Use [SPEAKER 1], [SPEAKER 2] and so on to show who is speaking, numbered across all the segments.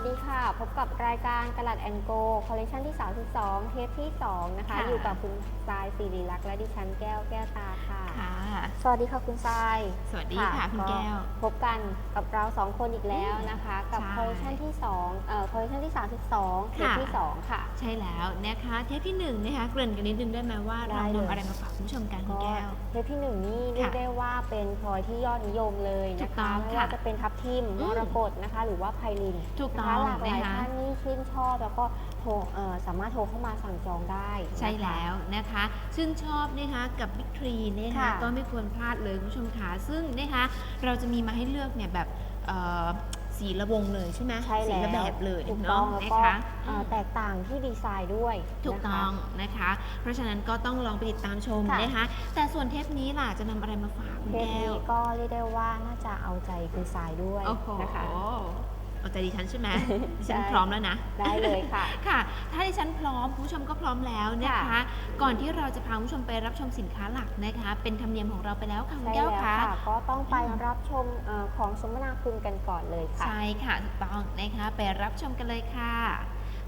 [SPEAKER 1] วัสดีค่ะ พบกับรายการกลัดแอนโกคอลเลคชันที่ 32 เทปที่ 2 นะคะ
[SPEAKER 2] ค่ะ
[SPEAKER 1] อยู่กับคุณทรายสิริลักษณ์และดิฉันแก้วแก้วตาค่ะ
[SPEAKER 2] ค่ะ
[SPEAKER 1] สวัสดีค่ะคุณทราย
[SPEAKER 2] สวัสดีค่ะคุณแก้ว
[SPEAKER 1] พบกันกับเรา 2 คนอีกแล้วนะคะ กับ
[SPEAKER 2] ใช่
[SPEAKER 1] คอลเลคชันที่2เอ่อคอลเลคชันที่ 32เทป
[SPEAKER 2] ค่ะ
[SPEAKER 1] ที่ 2 ค่ะ
[SPEAKER 2] ใช่แล้วนะคะเทปที่หนึ่งนะคะเกริ่นกันนิดนึงได้ไหมว่า
[SPEAKER 1] ได้
[SPEAKER 2] เรา
[SPEAKER 1] เลย
[SPEAKER 2] นำอะไรมาฝากคุณผู้ชมกันคุณ
[SPEAKER 1] ก็
[SPEAKER 2] แก้ว
[SPEAKER 1] เทปที่หนึ่งนี่เรียก
[SPEAKER 2] ค่ะ
[SPEAKER 1] ได้ว่าเป็นพลอยที่ยอดนิยมเลย
[SPEAKER 2] ถู
[SPEAKER 1] นะ
[SPEAKER 2] กต้
[SPEAKER 1] คะ
[SPEAKER 2] อง
[SPEAKER 1] ไม่
[SPEAKER 2] ค่ะ
[SPEAKER 1] ว่าจะเป็นทับทิม
[SPEAKER 2] อื
[SPEAKER 1] ม
[SPEAKER 2] ม
[SPEAKER 1] รกตนะคะ หรือว่าไพลิน
[SPEAKER 2] ถูก
[SPEAKER 1] นะ
[SPEAKER 2] ต้อ
[SPEAKER 1] คะ
[SPEAKER 2] ง
[SPEAKER 1] หลากหลาย
[SPEAKER 2] นะคะ
[SPEAKER 1] ท่านนี่ชื่นชอบแล้วก็ โทรเอ่อสามารถโทรเข้ามาสั่งจองได้นะคะ
[SPEAKER 2] ใช่แล้วนะคะชื่นชอบนะคะกับบิ๊กทรีนะคะ
[SPEAKER 1] ค่ะ
[SPEAKER 2] ก็ไม่ควรพลาดเลยคุณผู้ชมค่ะซึ่งนะคะเราจะมีมาให้เลือกเนี่ยแบบเอ่อสีระวงเลยใช่ไหม
[SPEAKER 1] ใช่
[SPEAKER 2] สี
[SPEAKER 1] แล้ว
[SPEAKER 2] ละแบบเลย
[SPEAKER 1] ถูกต้อง
[SPEAKER 2] เนาะ
[SPEAKER 1] แล้ว
[SPEAKER 2] นะ
[SPEAKER 1] ก็
[SPEAKER 2] คะ
[SPEAKER 1] เอ่อแตกต่างที่ดีไซน์ด้วย
[SPEAKER 2] ถูก
[SPEAKER 1] นะคะ
[SPEAKER 2] ต้องนะคะ เพราะฉะนั้นก็ต้องลองไปติดตามชม
[SPEAKER 1] ค่ะ
[SPEAKER 2] นะคะ แต่ส่วนเทปนี้ล่ะจะนำอะไรมาฝากคุณ
[SPEAKER 1] เทป
[SPEAKER 2] แก้
[SPEAKER 1] นี้
[SPEAKER 2] ว
[SPEAKER 1] ก็เรียกได้ว่าน่าจะเอาใจคุณทรายด้วย
[SPEAKER 2] โอ้โห
[SPEAKER 1] นะคะ
[SPEAKER 2] เอาใจดิฉันใช่ไหมดิฉัน
[SPEAKER 1] ใช่
[SPEAKER 2] พร้อมแล้วนะ
[SPEAKER 1] ได้เลยค่ะ
[SPEAKER 2] ค่ะ ถ้าดิฉันพร้อมคุณผู้ชมก็พร้อมแล้วนะคะ
[SPEAKER 1] ค่ะ
[SPEAKER 2] ก่อนที่เราจะพาคุณผู้ชมไปรับชมสินค้าหลักนะคะ เป็นธรรมเนียมของเราไปแล้วค่ะคุณ
[SPEAKER 1] ใช่
[SPEAKER 2] แก้ว
[SPEAKER 1] แล้ว
[SPEAKER 2] ค่ะ
[SPEAKER 1] ค่ะ ก็ต้องไปรับชมเอ่อของสมนาคุณกันก่อนเลยค่ะ
[SPEAKER 2] ใช่ค่ะถูกต้องนะคะ ไปรับชมกันเลยค่ะ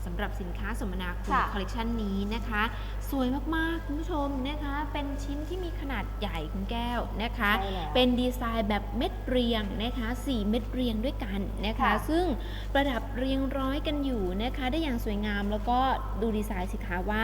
[SPEAKER 2] สำหรับสินค้าสมนาคุณ
[SPEAKER 1] ค่ะ
[SPEAKER 2] คอลเลกชันนี้นะคะ สวยมากๆ คุณผู้ชมนะคะ เป็นชิ้นที่มีขนาดใหญ่คุณแก้วนะคะ
[SPEAKER 1] ใช่แล้ว
[SPEAKER 2] เป็นดีไซน์แบบเม็ดเรียงนะคะ 4 เม็ดเรียงด้วยกันนะคะ
[SPEAKER 1] ค่ะ
[SPEAKER 2] ซึ่งประดับเรียงร้อยกันอยู่นะคะ ได้อย่างสวยงามแล้วก็ดูดีไซน์สิคะว่า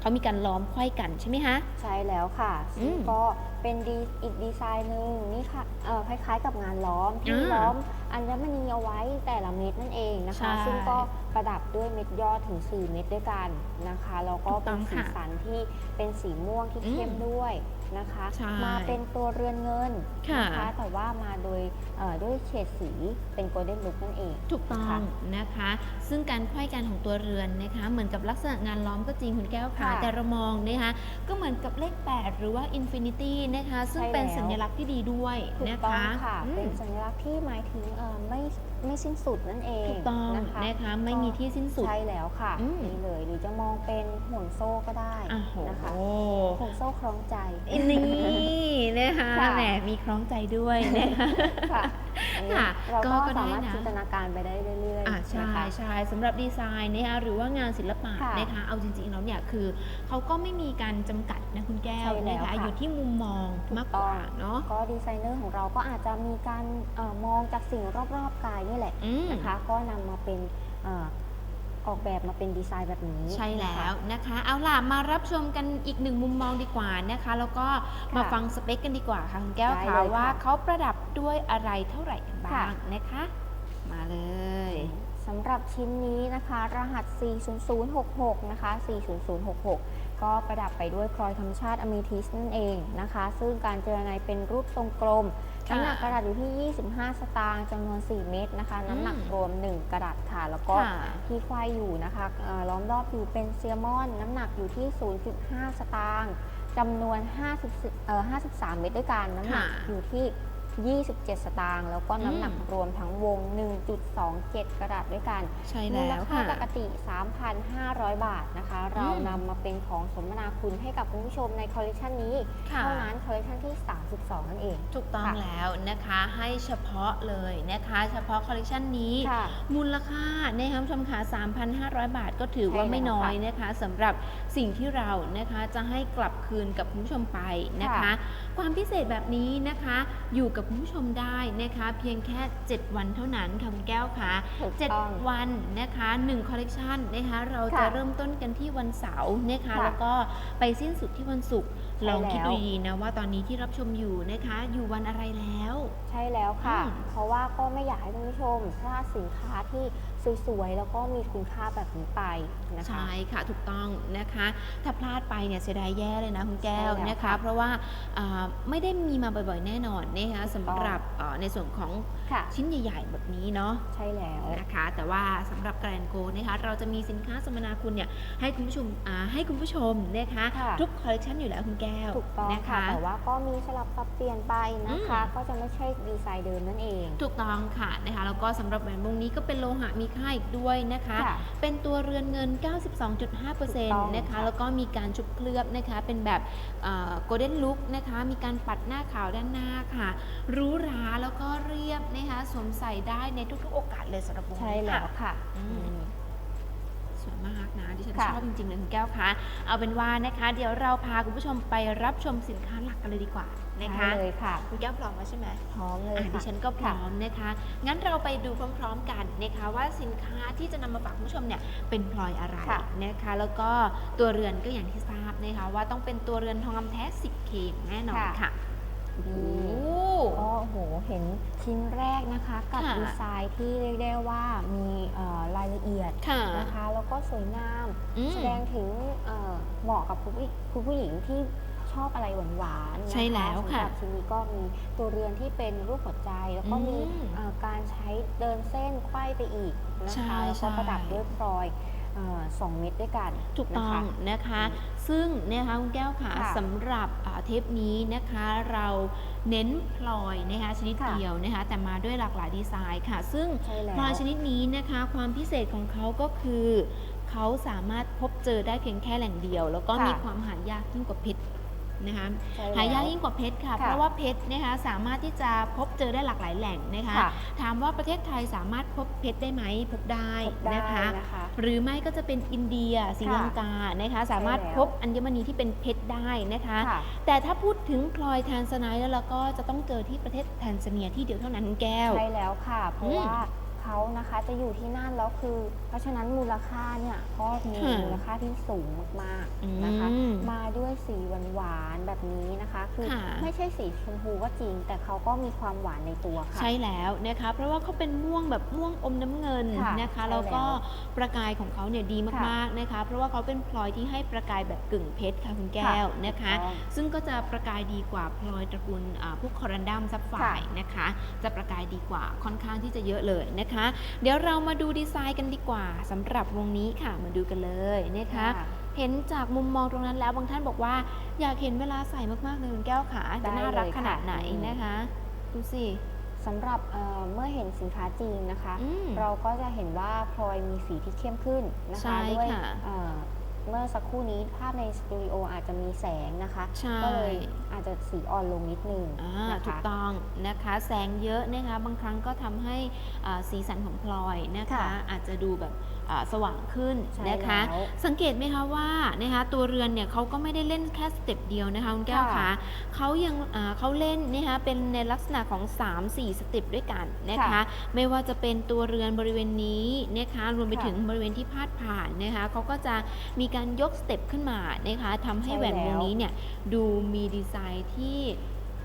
[SPEAKER 2] เขามีการล้อมไขว้กันใช่ไหมคะ
[SPEAKER 1] ใช่แล้วค่ะ
[SPEAKER 2] อื
[SPEAKER 1] ซึ่ง
[SPEAKER 2] ม
[SPEAKER 1] ก็เป็นดีอีกดีไซน์หนึ่งนี่ค่ะเอ่อคล้ายๆกับงานล้อมที่
[SPEAKER 2] อ่า
[SPEAKER 1] ล้อมอัญมณีเอาไว้แต่ละเม็ดนั่นเองนะ
[SPEAKER 2] ใช่
[SPEAKER 1] คะซึ่งก็ประดับด้วยเม็ดยอดถึง 4 เม็ดด้วยกันนะคะแล้วก็
[SPEAKER 2] ถูกต้
[SPEAKER 1] เป็
[SPEAKER 2] อนง
[SPEAKER 1] สี
[SPEAKER 2] ค่ะ
[SPEAKER 1] สันที่เป็นสีม่วงที่
[SPEAKER 2] อืม
[SPEAKER 1] เข้มด้วย นะคะ
[SPEAKER 2] ใช่
[SPEAKER 1] มาเป็นตัวเรือนเงิน
[SPEAKER 2] ค่ะ
[SPEAKER 1] นะคะแต่ว่ามาโดยเอ่อด้วยเฉดสีเป็นโกลเด้นลุคนั่นเอง
[SPEAKER 2] ถูกต้อ
[SPEAKER 1] ค่ะ
[SPEAKER 2] งนะคะ ซึ่งการไขว้กันของตัวเรือนนะคะ เหมือนกับลักษณะงานล้อมก็จริงคุณแก้วค่ะ
[SPEAKER 1] ค่ะ
[SPEAKER 2] แต่เรามองนะคะก็เหมือนกับเลข 8 หรือว่า Infinity นะคะ ซึ่ง
[SPEAKER 1] ใช่
[SPEAKER 2] เป็น
[SPEAKER 1] แล้ว
[SPEAKER 2] สัญลักษณ์ที่ดีด้วย
[SPEAKER 1] ถูก
[SPEAKER 2] นะ
[SPEAKER 1] ต้อง
[SPEAKER 2] คะ
[SPEAKER 1] ค่ะ
[SPEAKER 2] อืม
[SPEAKER 1] เป็นสัญลักษณ์ที่หมายถึงเอ่อไม่ไม่สิ้นสุดนั่นเอง
[SPEAKER 2] ถูกต้อง
[SPEAKER 1] นะคะ
[SPEAKER 2] นะคะไม่มีที่สิ้นสุด
[SPEAKER 1] ใช่แล้วค่ะ
[SPEAKER 2] อืม
[SPEAKER 1] นี่เลยหรือจะมองเป็นห่วงโซ่ก็ได้
[SPEAKER 2] อ้าวโห
[SPEAKER 1] นะคะห่วงโซ่คล้องใจ
[SPEAKER 2] นี่นะคะ
[SPEAKER 1] ค่ะ
[SPEAKER 2] แหมมีคล้องใจด้วยนะคะ
[SPEAKER 1] ค่ะอันนี้
[SPEAKER 2] ค่ะ
[SPEAKER 1] เรา
[SPEAKER 2] ก็
[SPEAKER 1] ก็
[SPEAKER 2] ก็ได้
[SPEAKER 1] สามารถ
[SPEAKER 2] นะ
[SPEAKER 1] จินตนาการไปได้เรื่อย
[SPEAKER 2] อ่า
[SPEAKER 1] ๆ
[SPEAKER 2] ใช่
[SPEAKER 1] นะคะ
[SPEAKER 2] ใช่สำหรับดีไซน์นะคะหรือว่างานศิลปะ
[SPEAKER 1] ค่ะ
[SPEAKER 2] นะคะเอาจริงๆแล้วเนี่ยคือเขาก็ไม่มีการจำกัดนะคุณแก้ว
[SPEAKER 1] ใช่แล้ว
[SPEAKER 2] นะคะ
[SPEAKER 1] ค่ะ
[SPEAKER 2] อยู่ที่มุมมองมากกว่าเนาะ
[SPEAKER 1] ก็ดีไซเนอร์ของเราก็อาจจะมีการเออมองจากสิ่งรอบๆกายนี่แหละ
[SPEAKER 2] อืม
[SPEAKER 1] นะคะ ก็นำมาเป็นเอ่อ ออกแบบมาเป็นดีไซน์แบบนี้
[SPEAKER 2] ใช่แล้
[SPEAKER 1] นะคะ
[SPEAKER 2] วนะคะ เอาล่ะมารับชมกันอีกหนึ่งมุมมองดีกว่านะคะ แล้วก็มา
[SPEAKER 1] ค่ะ
[SPEAKER 2] ฟังสเปคกันดีกว่าค่ะคุณแก้ว
[SPEAKER 1] ได้
[SPEAKER 2] ค่ะ
[SPEAKER 1] เลยค่ะ
[SPEAKER 2] ว่าเขาประดับด้วยอะไรเท่าไหร่กันบ้า
[SPEAKER 1] ค่ะ
[SPEAKER 2] งนะคะ มาเลย
[SPEAKER 1] สำหรับชิ้นนี้นะคะ รหัส 40066 นะคะ 40066 ก็ประดับไปด้วยพลอยธรรมชาติอะมีทิสนั่นเองนะคะ ซึ่งการเจรไนเป็นรูปทรงกลม
[SPEAKER 2] ค่ะ
[SPEAKER 1] น้ำหนักกระดาษอยู่ที่ 25 สตางค์จำนวน 4 เม็ดนะคะ น้ำหนัก
[SPEAKER 2] อืม
[SPEAKER 1] รวม 1 กระดาษค่ะ แล้วก็
[SPEAKER 2] ค่ะ
[SPEAKER 1] ที่ควายอยู่นะคะเอ่อล้อมรอบอยู่เป็นเซียมอน น้ำหนักอยู่ที่ 0.5 สตางค์จำนวน50เอ่อ53 เม็ดด้วยกัน น้ำหนัก
[SPEAKER 2] ค่ะ
[SPEAKER 1] อยู่ที่ 27 สตางค์แล้วก็น้ำหนัก
[SPEAKER 2] อืม
[SPEAKER 1] รวมทั้งวง 1.27 กระดาษด้วยกัน
[SPEAKER 2] ใช่
[SPEAKER 1] มู
[SPEAKER 2] แล้
[SPEAKER 1] ล
[SPEAKER 2] ว
[SPEAKER 1] ค่า
[SPEAKER 2] ค่ะ
[SPEAKER 1] ปกติ 3,500 บาทนะคะ เรา
[SPEAKER 2] อืม
[SPEAKER 1] นำมาเป็นของสมนาคุณให้กับคุณผู้ชมในคอลเลคชันนี้
[SPEAKER 2] ค่ะ
[SPEAKER 1] เท่านั้นคอลเลคชันที่ 32 นั่นเอง
[SPEAKER 2] ถูกต้อง
[SPEAKER 1] ค่ะ
[SPEAKER 2] แล้วนะคะให้เฉพาะเลยนะคะ เฉพาะคอลเลกชันนี้
[SPEAKER 1] ค่ะ
[SPEAKER 2] มูลค่านะคะคุณผู้ชมค่ะ3,500 บาทก็ถือว่า
[SPEAKER 1] ใช่แล้ว
[SPEAKER 2] ไม่น้อย
[SPEAKER 1] ค่ะ
[SPEAKER 2] นะคะสำหรับสิ่งที่เรานะคะจะให้กลับคืนกับคุณผู้ชมไปนะคะ
[SPEAKER 1] ค่ะ
[SPEAKER 2] ความพิเศษแบบนี้นะคะอยู่กับคุณผู้ชมได้นะคะ เพียงแค่ 7 วันเท่านั้นค่ะคุณแก้วค่ะ
[SPEAKER 1] ถูกต้อง
[SPEAKER 2] 7วันนะคะ1คอลเลกชันนะคะเราจะ
[SPEAKER 1] ค่ะ
[SPEAKER 2] เริ่มต้นกันที่วันเสาร์นะคะ
[SPEAKER 1] ค่ะ
[SPEAKER 2] แล้วก็ไปสิ้นสุดที่วันศุกร์
[SPEAKER 1] ใช่
[SPEAKER 2] ลองคิด
[SPEAKER 1] แล้ว
[SPEAKER 2] ดูดีๆนะว่าตอนนี้ที่รับชมอยู่นะคะ อยู่วันอะไรแล้ว
[SPEAKER 1] ใช่แล้วค่ะ
[SPEAKER 2] อืม
[SPEAKER 1] เพราะว่าก็ไม่อยากให้คุณผู้ชมพลาดสินค้าที่ สวยๆ แล้วก็มีคุณค่าแบบนี้ไปนะคะ
[SPEAKER 2] ใช่ค่ะถูกต้องนะคะ ถ้าพลาดไปเนี่ยเสียดายแย่เลยนะคุณแก้ว
[SPEAKER 1] ใช่แล้ว
[SPEAKER 2] นะคะ
[SPEAKER 1] ค่ะ
[SPEAKER 2] เพราะว่าอ่าไม่ได้มีมาบ่อยๆ แน่นอนนะคะสำหรับเอ่อในส่วนของ
[SPEAKER 1] ค่ะ
[SPEAKER 2] ชิ้นใหญ่ๆแบบนี้เนาะ
[SPEAKER 1] ใช่แล้ว
[SPEAKER 2] นะคะ แต่ว่าสำหรับแกรนโกนะคะเราจะมีสินค้าสมนาคุณเนี่ยให้คุณผู้ชมอ่าให้คุณผู้ชมนะคะ
[SPEAKER 1] ค่ะ
[SPEAKER 2] ทุกคอลเลคชันอยู่แล้วคุณแก้ว
[SPEAKER 1] ถูกต้อง
[SPEAKER 2] นะ
[SPEAKER 1] ค่ะ
[SPEAKER 2] คะ
[SPEAKER 1] แต่ว่าก็มีสลับปรับเปลี่ยนไปนะคะ
[SPEAKER 2] อืม
[SPEAKER 1] ก็จะไม่ใช่ดีไซน์เดิมนั่นเอง
[SPEAKER 2] ถูกต้องค่ะนะคะแล้วก็สำหรับแหวนวงนี้ก็เป็นโลหะมีค่าอีกด้วยนะคะ
[SPEAKER 1] ค่ะ
[SPEAKER 2] เป็นตัวเรือนเงิน
[SPEAKER 1] ถูกต้อง
[SPEAKER 2] 92.5%นะคะ
[SPEAKER 1] ค่ะ
[SPEAKER 2] แล้วก็มีการชุบเคลือบนะคะเป็นแบบโกลเด้นลุคนะคะมีการปัดหน้าขาวด้านหน้าค่ะหรูหราแล้วก็เรียบนะคะสวมใส่ได้ในทุกๆ โอกาสเลยสำหรับวง
[SPEAKER 1] ใช่
[SPEAKER 2] นี้
[SPEAKER 1] แล้ว
[SPEAKER 2] ค่ะ
[SPEAKER 1] ค่ะ
[SPEAKER 2] อืม
[SPEAKER 1] อืม
[SPEAKER 2] สวยมากนะดิฉัน
[SPEAKER 1] ค่ะ
[SPEAKER 2] ชอบจริงๆเลยคุณแก้วคะเอาเป็นว่านะคะ เดี๋ยวเราพาคุณผู้ชมไปรับชมสินค้าหลักกันเลยดีกว่านะคะ
[SPEAKER 1] ได้เลยค่ะ
[SPEAKER 2] คุณแก้วพร้อมแล้วใช่ไหม
[SPEAKER 1] พร้อมเลย
[SPEAKER 2] อะดิ
[SPEAKER 1] ค่ะ
[SPEAKER 2] ฉันก็พร้อมนะคะ งั้นเราไปดูพร้อมๆกันนะคะว่าสินค้าที่จะนำมาฝากคุณผู้ชมเนี่ยเป็นพลอยอะไร
[SPEAKER 1] ค่ะ
[SPEAKER 2] นะคะ แล้วก็ตัวเรือนก็อย่างที่ทราบนะคะว่าต้องเป็นตัวเรือนทองคำแท้ 10K แน่นอนค่ะโอ้โห
[SPEAKER 1] ก็โอ้โหเห็นชิ้นแรกนะคะกับ
[SPEAKER 2] ค่ะ
[SPEAKER 1] ดีไซน์ที่เรียกได้ว่ามีเอ่อรายละเอียด
[SPEAKER 2] ค่ะ
[SPEAKER 1] นะคะ แล้วก็สวยงาม
[SPEAKER 2] อืม
[SPEAKER 1] แสดงถึงเอ่อเหมาะกับคุณผู้คุณผู้หญิงที่ชอบอะไรหวานๆนะคะ
[SPEAKER 2] ใช่แล้วค่ะ
[SPEAKER 1] สำหรับชิ้นนี้ก็มีตัวเรือนที่เป็นรูปหัวใจ แล้วก็มี
[SPEAKER 2] อืม
[SPEAKER 1] เอ่อการใช้เดินเส้นไขว้ไปอีกนะ
[SPEAKER 2] ใช่
[SPEAKER 1] คะแล้ว
[SPEAKER 2] ใช่
[SPEAKER 1] ก็ประดับด้วยพลอยเอ่อ สองเม็ดด้วยกัน
[SPEAKER 2] ถูกต้อง
[SPEAKER 1] นะคะ
[SPEAKER 2] นะคะซึ่งนะคะคุณแก้วค่ะ
[SPEAKER 1] ค่ะ
[SPEAKER 2] สำหรับอ่าเทปนี้นะคะเราเน้นพลอยนะคะชนิด
[SPEAKER 1] ค่ะ
[SPEAKER 2] เดียวนะคะแต่มาด้วยหลากหลายดีไซน์ค่ะ ซึ่ง
[SPEAKER 1] ใช่แล้ว
[SPEAKER 2] พลอยชนิดนี้นะคะความพิเศษของเขาก็คือเขาสามารถพบเจอได้เพียงแค่แหล่งเดียว แล้วก็
[SPEAKER 1] ค่ะ
[SPEAKER 2] มีความหายากยิ่งกว่าเพชร นะคะ
[SPEAKER 1] ใช่แล้ว
[SPEAKER 2] หายากยิ่งกว่าเพชรค่ะ
[SPEAKER 1] ค่ะ
[SPEAKER 2] เพราะว่าเพชรนะคะสามารถที่จะพบเจอได้หลากหลายแหล่งนะคะ
[SPEAKER 1] ค่ะ
[SPEAKER 2] ถามว่าประเทศไทยสามารถพบเพชรได้ไหมพบได้
[SPEAKER 1] พบได้
[SPEAKER 2] นะคะ
[SPEAKER 1] นะคะ
[SPEAKER 2] หรือไม่ก็จะเป็นอินเดียศรี
[SPEAKER 1] ค่ะ
[SPEAKER 2] ลังกานะคะสามารถ
[SPEAKER 1] ใช่แล้ว
[SPEAKER 2] พบอัญมณีที่เป็นเพชรได้นะคะ
[SPEAKER 1] ค่ะ
[SPEAKER 2] แต่ถ้าพูดถึงพลอยแทนซาไนท์แล้วเราก็จะต้องเจอที่ประเทศแทนซาเนียที่เดียวเท่านั้นคุณแก้ว
[SPEAKER 1] ใช่แล้วค่ะ เพราะ
[SPEAKER 2] อืม
[SPEAKER 1] ว่า เขานะคะ จะอยู่ที่นั่นแล้วคือ เพราะฉะนั้นมูลค่าเนี่ยก็มี
[SPEAKER 2] ค่ะ
[SPEAKER 1] มูลค่าที่สูงมากๆนะคะ
[SPEAKER 2] อืม
[SPEAKER 1] มาด้วยสีหวานๆแบบนี้นะคะ คือ
[SPEAKER 2] ค่ะ
[SPEAKER 1] ไม่ใช่สีชมพูก็จริง แต่เขาก็มีความหวานในตัวค่ะ
[SPEAKER 2] ใช่แล้วนะคะ เพราะว่าเขาเป็นม่วงแบบม่วงอมน้ำเงิน
[SPEAKER 1] ค่ะ
[SPEAKER 2] นะคะ
[SPEAKER 1] ใช่
[SPEAKER 2] แล้วก็
[SPEAKER 1] แล้
[SPEAKER 2] ประกายของเขาเนี่ยดี
[SPEAKER 1] ค่ะ
[SPEAKER 2] มากๆนะคะ เพราะว่าเขาเป็นพลอยที่ให้ประกายแบบกึ่งเพชรค่ะคุณแก้วนะคะ
[SPEAKER 1] ถูกต้อง
[SPEAKER 2] ซึ่งก็จะประกายดีกว่าพลอยตระกูลอ่าพวกคอรันดัมซับไฟ
[SPEAKER 1] ค่ะ
[SPEAKER 2] นะคะ จะประกายดีกว่าค่อนข้างที่จะเยอะเลยนะคะเดี๋ยวเรามาดูดีไซน์กันดีกว่าสำหรับวงนี้ค่ะมาดูกันเลยนะคะ
[SPEAKER 1] ค่ะ
[SPEAKER 2] เห็นจากมุมมองตรงนั้นแล้วบางท่านบอกว่า อยากเห็นเวลาใส่มากๆเลยคุณแก้วขาจะน่ารัก
[SPEAKER 1] ได้เลย
[SPEAKER 2] ขนาด
[SPEAKER 1] ค่ะ
[SPEAKER 2] ไหน
[SPEAKER 1] อืม
[SPEAKER 2] นะคะดูสิ
[SPEAKER 1] สำหรับเอ่อเมื่อเห็นสินค้าจริงนะคะ
[SPEAKER 2] อืม
[SPEAKER 1] เราก็จะเห็นว่าพลอยมีสีที่เข้มขึ้นนะ
[SPEAKER 2] ใช่
[SPEAKER 1] คะด้วย
[SPEAKER 2] ค่ะ
[SPEAKER 1] เอ่อเมื่อสักครู่นี้ภาพในสตูดิโออาจจะมีแสงนะคะ
[SPEAKER 2] ใช่
[SPEAKER 1] ก็เลยอาจจะสีอ่อนลงนิดนึง
[SPEAKER 2] อ่า
[SPEAKER 1] นะคะ
[SPEAKER 2] ถูกต้องนะคะแสงเยอะนะคะบางครั้งก็ทำให้อ่าสีสันของพลอยนะคะ
[SPEAKER 1] ค่ะ
[SPEAKER 2] อาจจะดูแบบอ่า สว่างขึ้น
[SPEAKER 1] ใช่
[SPEAKER 2] นะคะ
[SPEAKER 1] แล้ว
[SPEAKER 2] สังเกตไหมคะว่านะคะตัวเรือนเนี่ยเขาก็ไม่ได้เล่นแค่สเต็ปเดียวนะคะคุณแก้ว
[SPEAKER 1] ค่ะ
[SPEAKER 2] คะเขายังอ่าเขาเล่นนะคะเป็นในลักษณะของ 3-4 สเต็ปด้วยกันนะคะ
[SPEAKER 1] ค่ะ
[SPEAKER 2] ไม่ว่าจะเป็นตัวเรือนบริเวณนี้นะคะรวมไป
[SPEAKER 1] ค่ะ
[SPEAKER 2] ถึงบริเวณที่พาดผ่านนะคะเขาก็จะมีการยกสเต็ปขึ้นมานะคะทำให้
[SPEAKER 1] ใช่
[SPEAKER 2] แหวนวง
[SPEAKER 1] แล้ว
[SPEAKER 2] นี้เนี่ยดูมีดีไซน์ที่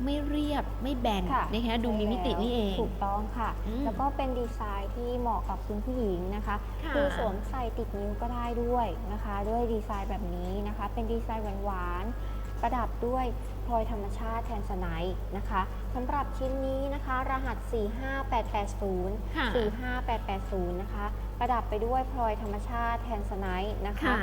[SPEAKER 2] ไม่เรียบไม่แบน
[SPEAKER 1] ค่ะ
[SPEAKER 2] นะคะดูมีมิตินี่เอง
[SPEAKER 1] ถูกต้องค่ะ
[SPEAKER 2] อืม
[SPEAKER 1] แล้วก็เป็นดีไซน์ที่เหมาะกับคุณผู้หญิงนะคะ
[SPEAKER 2] ค่ะ
[SPEAKER 1] คือสวมใส่ติดนิ้วก็ได้ด้วยนะคะ ด้วยดีไซน์แบบนี้นะคะ เป็นดีไซน์หวานๆประดับด้วยพลอยธรรมชาติแทนสไนท์นะคะสำหรับชิ้นนี้นะคะ รหัส 45880
[SPEAKER 2] ค่ะ
[SPEAKER 1] 45880 นะคะ ประดับไปด้วยพลอยธรรมชาติแทนสไนท์นะคะ
[SPEAKER 2] ค่ะ